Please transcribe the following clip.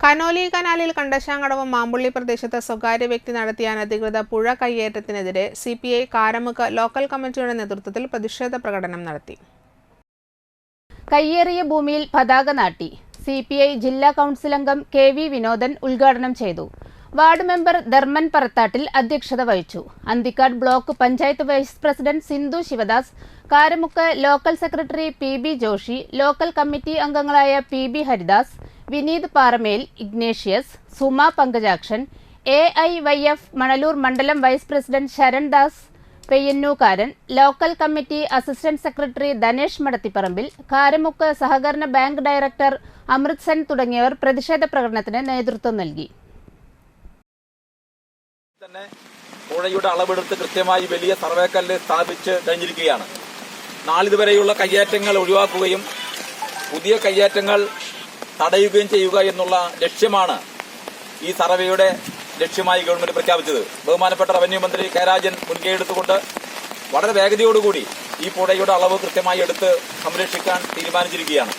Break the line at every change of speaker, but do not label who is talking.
Conolly കനാലിൽ കണ്ടശാങ്കടവ് മാമ്പുള്ളി പ്രദേശത്ത് സ്വകാര്യ വ്യക്തി നടത്തിയ അനധികൃത പുഴ കയ്യേറ്റത്തിനെതിരെ C P I Karamukku local കമ്മിറ്റിയുടെ നേതൃത്വത്തിൽ പ്രതിഷേധ പ്രകടനം നടത്തി.
കയ്യേറിയ ഭൂമിയിൽ പതാക നാട്ടി. സി പി ഐ ജില്ലാ കൗൺസിൽ അംഗം കെ വി വിനോദൻ ഉദ്ഘാടനം ചെയ്തു. വാർഡ് മെമ്പർ ധർമ്മൻ പറത്താട്ടിൽ അധ്യക്ഷത വഹിച്ചു. Anthikad block panchayat vice president Sindhu Sivadas Karamukku local secretary P B Joshy local committee അംഗങ്ങളായ P B Haridas Vineeth Paramel Ignatius Suma Pankajakshan A I Y F Manalur മണ്ഡലം vice president Sharandas Peyyannookkaran local committee assistant secretary Dhanesh Madathipparambil Karamukku സഹകരണ bank director അമൃത്സൻ തുടങ്ങിയവർ പ്രതിഷേധ പ്രകടനത്തിന് നേതൃത്വം നൽകി.
തന്നെ പുഴയുടെ അളവെടുത്ത് കൃത്യമായി വലിയ സർവേക്കല്ല് സ്ഥാപിച്ച് കഴിഞ്ഞിരിക്കുകയാണ്. നാളിതുവരെയുള്ള കയ്യേറ്റങ്ങൾ ഒഴിവാക്കുകയും പുതിയ കയ്യേറ്റങ്ങൾ തടയുകയും ചെയ്യുക എന്നുള്ള ലക്ഷ്യമാണ് ഈ സർവേയുടെ ലക്ഷ്യമായി ഗവൺമെന്റ് പ്രഖ്യാപിച്ചത്. ബഹുമാനപ്പെട്ട റവന്യൂ മന്ത്രി കെ രാജൻ മുൻകൈ എടുത്തുകൊണ്ട് വളരെ വേഗതയോടുകൂടി ഈ പുഴയുടെ അളവ് കൃത്യമായി എടുത്ത് സംരക്ഷിക്കാൻ തീരുമാനിച്ചിരിക്കുകയാണ്.